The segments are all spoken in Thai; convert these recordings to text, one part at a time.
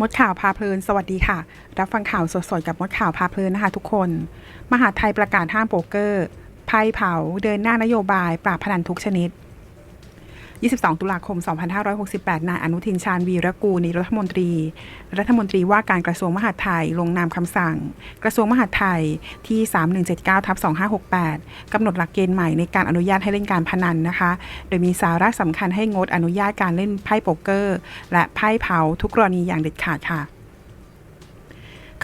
มดข่าวพาเพลิน สวัสดีค่ะ รับฟังข่าวสดๆ กับมดข่าวพาเพลินนะคะทุกคน มหาไทยประกาศห้ามโป๊กเกอร์ ไพ่เผา เดินหน้านโยบาย ปราบพนันทุกชนิด 22 ตุลาคม 2568 นายอนุทินชาญวีรกูลนรัฐมนตรี รัฐมนตรีว่าการกระทรวงมหาดไทยลงนามคำสั่ง กระทรวงมหาดไทยที่ 3179ทับ2568 กำหนดหลักเกณฑ์ใหม่ในการอนุญาตให้เล่นการพนันนะคะ โดยมีสาระสำคัญให้งดอนุญาตการเล่นไพ่โป๊กเกอร์ และไพ่เผาทุกกรณีอย่างเด็ดขาดค่ะ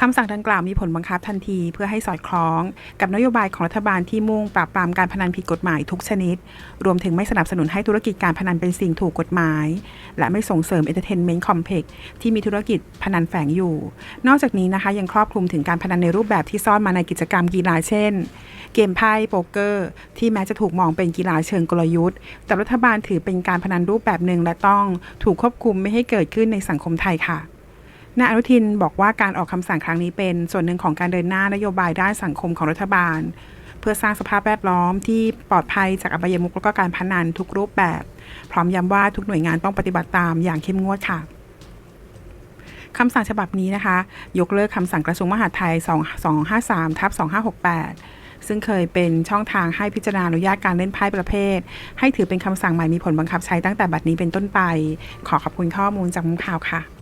คำสั่งดังกล่าวมีผลบังคับทันทีเพื่อให้สอดคล้องกับนโยบายของรัฐบาลที่มุ่งปราบปรามการพนันผิดกฎหมายทุกชนิด รวมถึงไม่สนับสนุนให้ธุรกิจการพนันเป็นสิ่งถูกกฎหมาย และไม่ส่งเสริม Entertainment Complex ที่มีธุรกิจพนันแฝงอยู่ นอกจากนี้นะคะยังครอบคลุมถึงการพนันในรูปแบบที่ซ่อนมาในกิจกรรมกีฬาเช่น เกมไพ่โป๊กเกอร์ ที่แม้จะถูกมองเป็นกีฬาเชิงกลยุทธ์ แต่รัฐบาลถือเป็นการพนันรูปแบบหนึ่งและต้องถูกควบคุมไม่ให้เกิดขึ้นในสังคมไทยค่ะ นายอนุทินบอกว่าการออกคำสั่งครั้งนี้เป็นส่วนหนึ่งของการเดินหน้านโยบายด้านสังคมของรัฐบาล เพื่อสร้างสภาพแวดล้อมที่ปลอดภัยจากอบายมุขและก็การพนันทุกรูปแบบ พร้อมย้ำว่าทุกหน่วยงานต้องปฏิบัติตามอย่างเข้มงวดค่ะคำสั่งฉบับนี้นะคะ ยกเลิกคำสั่งกระทรวงมหาดไทย 2253ทับ2568 ซึ่งเคยเป็นช่องทางให้พิจารณาอนุญาตการเล่นไพ่ประเภท ให้ถือเป็นคำสั่งใหม่มีผลบังคับใช้ตั้งแต่บัดนี้เป็นต้นไป ขอขอบคุณข้อมูลจากมุมข่าวค่ะ